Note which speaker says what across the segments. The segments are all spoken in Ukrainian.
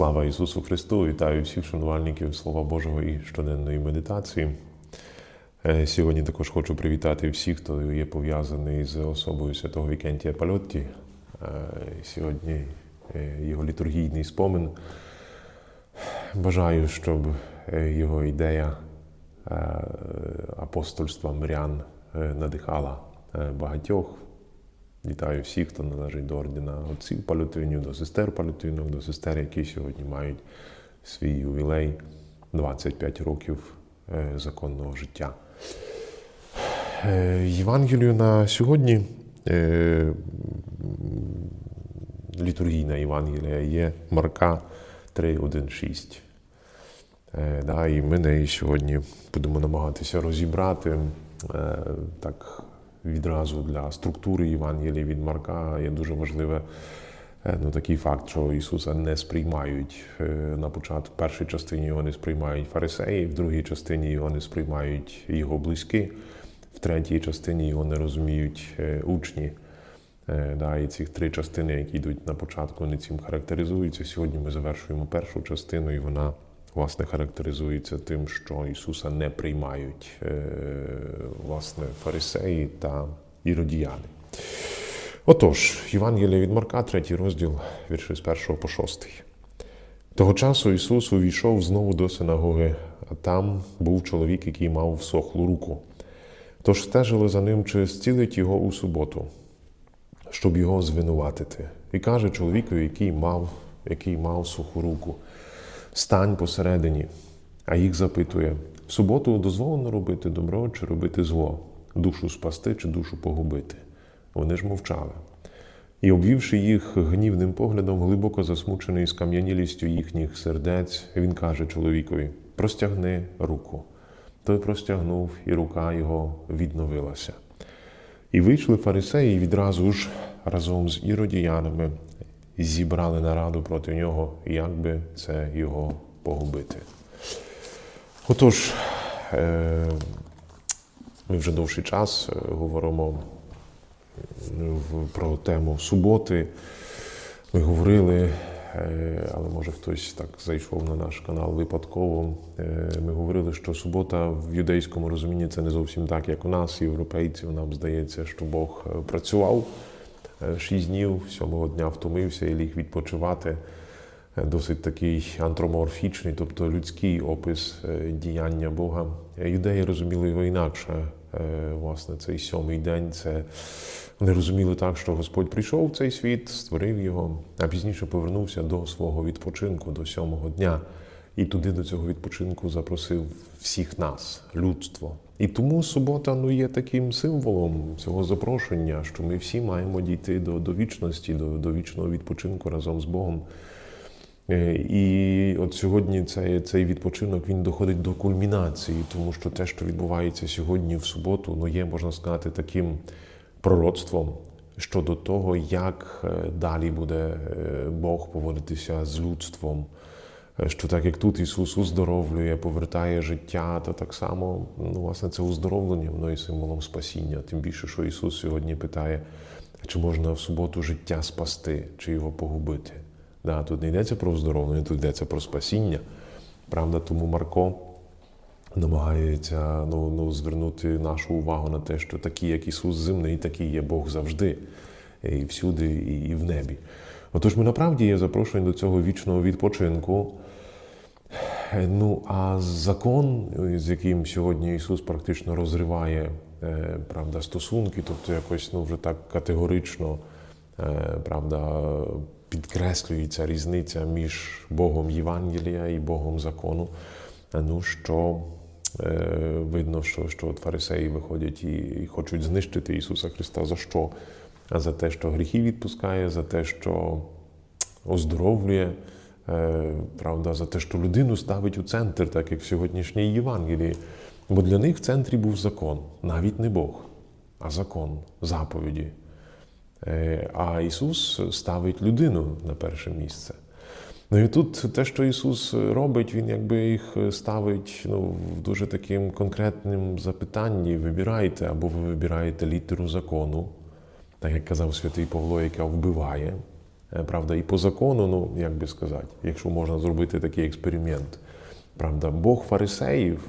Speaker 1: Слава Ісусу Христу! Вітаю всіх шанувальників Слова Божого і щоденної медитації. Е, Сьогодні також хочу привітати всіх, хто є пов'язаний з особою святого Вікентія Пальотті. Е, Сьогодні е, його літургійний спомин. Бажаю, щоб його ідея апостольства мирян надихала багатьох. Вітаю всіх, хто належить до ордена отців палютинів, до сестер палютинок, до сестер, які сьогодні мають свій ювілей 25 років е, законного життя. Е, Євангелію на сьогодні е, літургійна Євангелія є Марка 3.1.6. Е, да, і ми неї сьогодні будемо намагатися розібрати так відразу для структури Євангелії від Марка є дуже важливе е, ну, такий факт, що Ісуса не сприймають е, на початку, в першій частині його не сприймають фарисеї, в другій частині його не сприймають його близькі, в третій частині його не розуміють е, учні. Да, і ці три частини, які йдуть на початку, вони цим характеризуються. Сьогодні ми завершуємо першу частину, і вона власне характеризується тим, що Ісуса не приймають е, власне фарисеї та іродіяни. Отож, Євангелія від Марка, третій розділ, вірші з 1 по 6. Того часу Ісус увійшов знову до синагоги, а там був чоловік, який мав всохлу руку. Тож стежили за ним, чи зцілить його у суботу, щоб його звинуватити. І каже чоловікові, який мав, який мав суху руку, стань посередині, а їх запитує: в суботу дозволено робити добро чи робити зло, душу спасти чи душу погубити. Вони ж мовчали. І, обвівши їх гнівним поглядом, глибоко засмучений скам'янілістю їхніх сердець, він каже чоловікові: простягни руку. Той простягнув, і рука його відновилася. І вийшли фарисеї відразу ж разом з іродіянами зібрали нараду проти нього, як би це його погубити. Отож, е, ми вже довший час е, говоримо про тему суботи. Ми говорили, е, але може хтось так зайшов на наш канал випадково. Ми говорили, що субота в юдейському розумінні це не зовсім так, як у нас, європейців. Нам здається, що Бог працював е, шість днів, сьомого дня втомився і ліг відпочивати. Е, Досить такий антроморфічний, тобто людський опис е, діяння Бога. Юдеї розуміли його інакше. Власне, цей сьомий день це вони розуміли так, що Господь прийшов в цей світ, створив його, а пізніше повернувся до свого відпочинку, до сьомого дня. І туди до цього відпочинку запросив всіх нас, людство. І тому субота ну, є таким символом цього запрошення, що ми всі маємо дійти до, до вічності, до, до вічного відпочинку разом з Богом. Е, І от сьогодні цей, цей відпочинок він доходить до кульмінації, тому що те, що відбувається сьогодні в суботу, ну є, можна сказати, таким пророцтвом щодо того, як е, далі буде е, Бог поводитися з людством. Що так як тут Ісус уздоровлює, повертає життя, то так само ну, власне це уздоровлення, воно є символом спасіння. Тим більше, що Ісус сьогодні питає, чи можна в суботу життя спасти, чи його погубити. Да, тут не йдеться про оздоровлення, тут йдеться про спасіння. Правда, тому Марко намагається ну, ну, звернути нашу увагу на те, що такий, як Ісус земний, такий є Бог завжди, і всюди, і, і в небі. Отож, ми направді є запрошені до цього вічного відпочинку. Е, Ну, а закон, з яким сьогодні Ісус практично розриває е, правда, стосунки, тобто якось ну, вже так категорично е, правда, підкреслюється різниця між Богом Євангелія і Богом закону. Е, Ну, що е, видно, що, що от фарисеї виходять і, і хочуть знищити Ісуса Христа. За що? А за те, що гріхи відпускає, за те, що оздоровлює, е, правда, за те, що людину ставить у центр, так як в сьогоднішній Євангелії. Бо для них в центрі був закон, навіть не Бог, а закон, заповіді. Е, А Ісус ставить людину на перше місце. Ну і тут те, що Ісус робить, Він якби їх ставить ну, в дуже таким конкретним запитанні: вибирайте, або ви вибираєте літеру закону, так як казав святий Павло, яка вбиває, Е, Правда, і по закону, ну як би сказати, якщо можна зробити такий експеримент. Правда, Бог фарисеїв,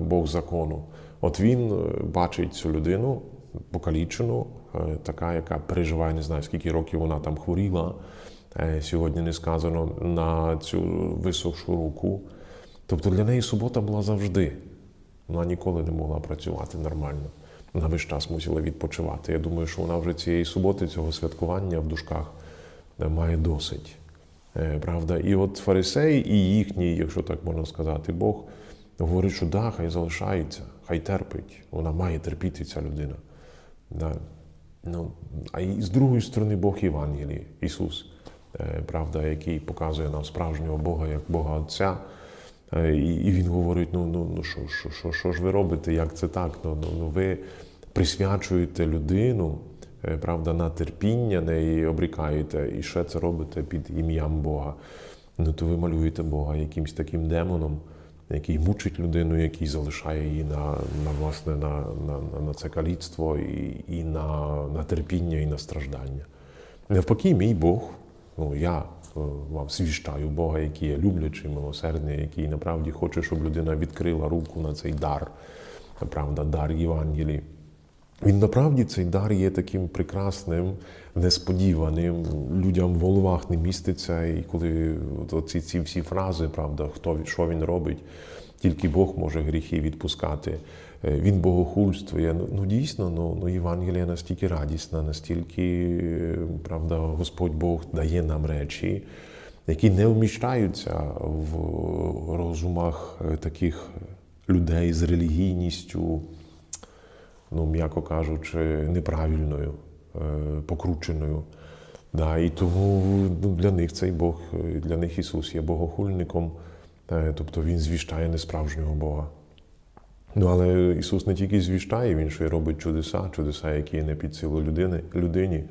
Speaker 1: Бог закону, от він е, бачить цю людину покалічену, е, така, яка переживає, не знаю, скільки років вона там хворіла. Е, Сьогодні не сказано на цю висохшу руку. Тобто для неї субота була завжди. Вона ніколи не могла працювати нормально. Вона весь час мусила відпочивати. Я думаю, що вона вже цієї суботи, цього святкування в дужках е, має досить. Е, Правда? І от фарисеї і їхній, якщо так можна сказати, Бог говорить, що да, хай залишається, хай терпить. Вона має терпіти ця людина. Да. Ну, а і з другої сторони Бог Євангелії, Ісус, е, правда, який показує нам справжнього Бога як Бога Отця. Е, І, він говорить: ну, ну, ну що, що, що, що ж ви робите, як це так? Ну, ну, ну ви присвячуєте людину, е, правда, на терпіння неї обрікаєте, і ще це робите під ім'ям Бога. Ну то ви малюєте Бога якимсь таким демоном, який мучить людину, який залишає її на, на власне на, на, на це каліцтво і, і на, на терпіння, і на страждання. Навпаки, мій Бог, ну я е, вам свіщаю Бога, який є люблячий, милосердний, який направді хоче, щоб людина відкрила руку на цей дар, правда, дар Євангелії. Він направді цей дар є таким прекрасним, несподіваним. Людям в головах не міститься. І коли от ці, всі фрази, правда, хто що він робить, тільки Бог може гріхи відпускати. Е, Він богохульствує. Ну, ну дійсно, ну, ну Євангелія настільки радісна, настільки, правда, Господь Бог дає нам речі, які не вміщаються в розумах е, таких людей з релігійністю ну, м'яко кажучи, неправильною, е, покрученою. Да, і тому ну, для них цей Бог, для них Ісус є богохульником, е, тобто Він звіщає несправжнього Бога. Ну, але Ісус не тільки звіщає, Він ще й робить чудеса, чудеса, які не під силу людини, людині.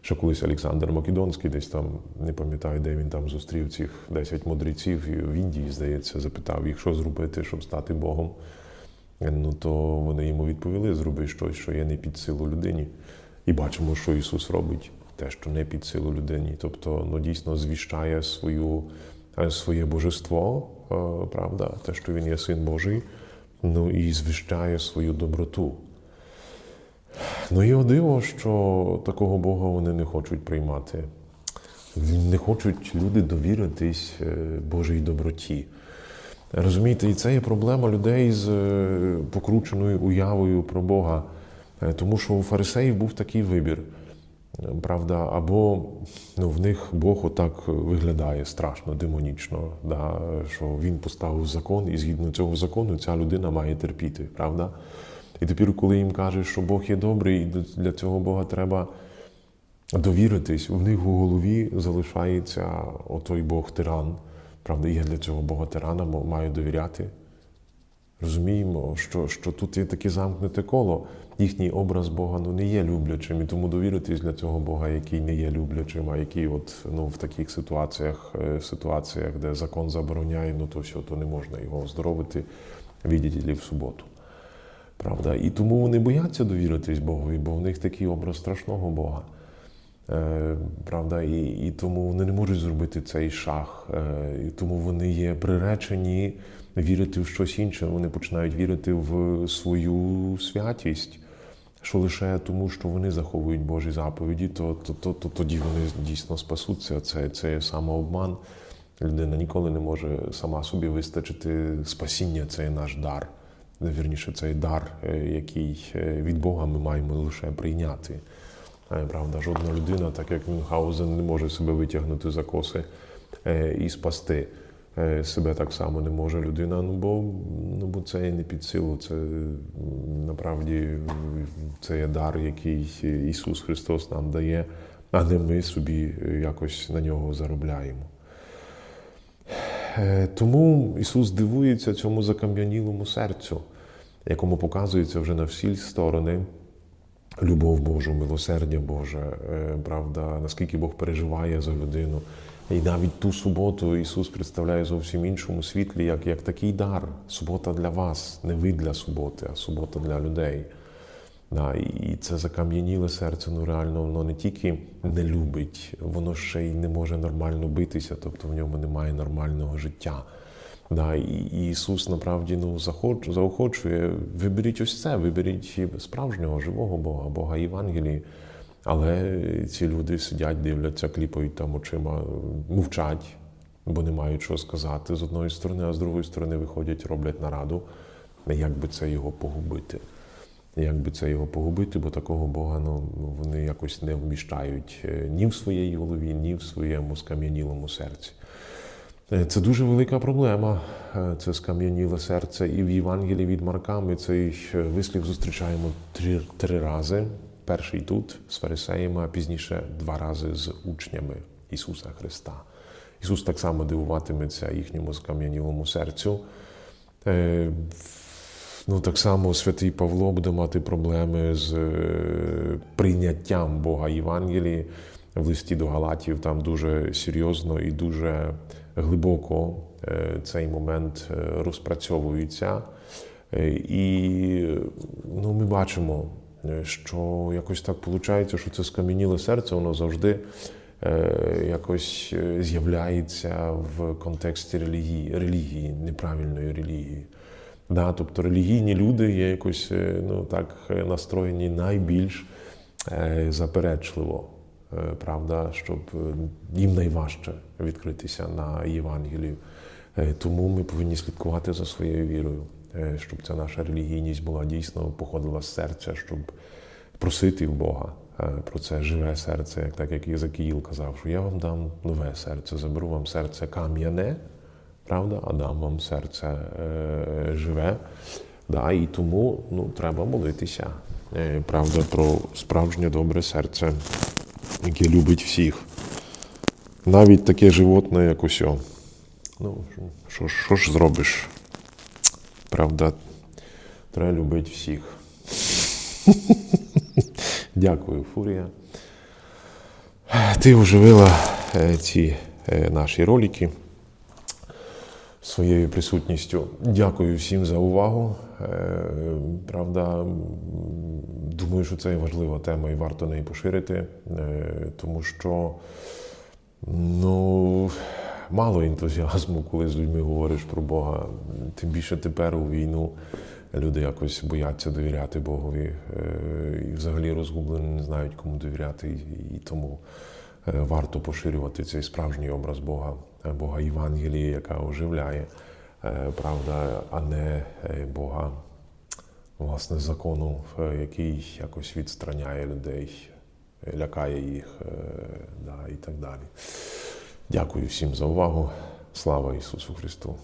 Speaker 1: Що колись Олександр Македонський десь там, не пам'ятаю, де він там зустрів цих 10 мудреців в Індії, здається, запитав їх, що зробити, щоб стати Богом. Ну то вони йому відповіли: зроби щось, що є не під силу людині. І бачимо, що Ісус робить те, що не під силу людині. Тобто, ну дійсно звіщає свою, е, своє божество, е, правда, те, що Він є син Божий, ну і звіщає свою доброту. Ну і диво, що такого Бога вони не хочуть приймати. Не хочуть люди довіритись е, Божій доброті. Розумієте, і це є проблема людей з е, покрученою уявою про Бога. Е, Тому що у фарисеїв був такий вибір. Е, Правда, або ну, в них Бог отак виглядає страшно, демонічно, да, що він поставив закон, і згідно цього закону ця людина має терпіти, правда? І тепер, коли їм кажуть, що Бог є добрий, і для цього Бога треба довіритись, в них у голові залишається отой Бог тиран. Правда, я для цього Бога тирана маю довіряти. Розуміємо, що, що тут є таке замкнуте коло. Їхній образ Бога ну, не є люблячим, і тому довіритись для цього Бога, який не є люблячим, а який от, ну, в таких ситуаціях, е, ситуаціях, де закон забороняє, ну то все, то не можна його оздоровити, відділі в суботу. Правда? І тому вони бояться довіритись Богові, бо в них такий образ страшного Бога. Е, правда, і, і тому вони не можуть зробити цей шаг, е, і тому вони є приречені вірити в щось інше. Вони починають вірити в свою святість, що лише тому, що вони заховують Божі заповіді, то, то, то, то тоді вони дійсно спасуться. Це, це самообман. Людина ніколи не може сама собі вистачити спасіння, це є наш дар. Вірніше, цей дар, е, який від Бога ми маємо лише прийняти. Е, Правда, жодна людина, так як Мюнхгаузен, не може себе витягнути за коси е, і спасти. Е, Себе так само не може людина, ну бо, ну, бо це не під силу. Це направді це є дар, який Ісус Христос нам дає, а не ми собі якось на нього заробляємо. Тому Ісус дивується цьому закам'янілому серцю, якому показується вже на всі сторони любов Божу, милосердя Боже, е, правда, наскільки Бог переживає за людину. І навіть ту суботу Ісус представляє зовсім іншому світлі, як, як такий дар. Субота для вас, не ви для суботи, а субота для людей. Да, і це закам'яніле серце, ну реально воно не тільки не любить, воно ще й не може нормально битися, тобто в ньому немає нормального життя. Да, і Ісус направді ну, заохочує, виберіть ось це, виберіть справжнього, живого Бога, Бога Євангелії. Але ці люди сидять, дивляться, кліпають там очима, мовчать, бо не мають що сказати з одної сторони, а з другої сторони виходять, роблять нараду, як би це його погубити. Як би це його погубити, бо такого Бога ну, вони якось не вміщають е, ні в своїй голові, ні в своєму скам'янілому серці. Е, Це дуже велика проблема. е, Це скам'яніле серце. І в Євангелії від Марка ми цей е, вислів зустрічаємо три, три рази. Перший тут з фарисеями, а пізніше два рази з учнями Ісуса Христа. Ісус так само дивуватиметься їхньому скам'янілому серцю. Ну, так само святий Павло буде мати проблеми з прийняттям Бога Євангелії в листі до Галатів. Там дуже серйозно і дуже глибоко е, цей момент е, розпрацьовується. Е, І ну, ми бачимо, що якось так виходить, що це скам'яніле серце, воно завжди якось з'являється в контексті релігії, релігії, неправильної релігії. Да, тобто релігійні люди є якось ну, так настроєні найбільш заперечливо, правда, щоб е, їм найважче відкритися на Євангелію. Е, Тому ми повинні слідкувати за своєю вірою, е, щоб ця наша релігійність була дійсно походила з серця, щоб просити в Бога е, про це живе серце, як так як Єзекіїл казав, що я вам дам нове серце, заберу вам серце кам'яне, правда, а дам вам серце е, живе. Да, і тому ну, треба молитися, е, правда, про справжнє добре серце, яке любить всіх. Навіть таке животне, як усьо. Ну, що, що ж зробиш? Правда, треба любити всіх. Дякую, Фурія. Ти оживила е, ці е, наші ролики своєю присутністю. Дякую всім за увагу. Е, Правда, думаю, що це важлива тема і варто неї поширити, е, тому що ну, мало ентузіазму, коли з людьми говориш про Бога. Тим більше тепер у війну люди якось бояться довіряти Богові е, і взагалі розгублені, не знають, кому довіряти. І- тому варто поширювати цей справжній образ Бога, е, Бога Євангелії, яка оживляє, е, правда, а не е, Бога власне закону, е, який якось відстраняє людей, е, лякає їх е, да, і так далі. Дякую всім за увагу. Слава Ісусу Христу!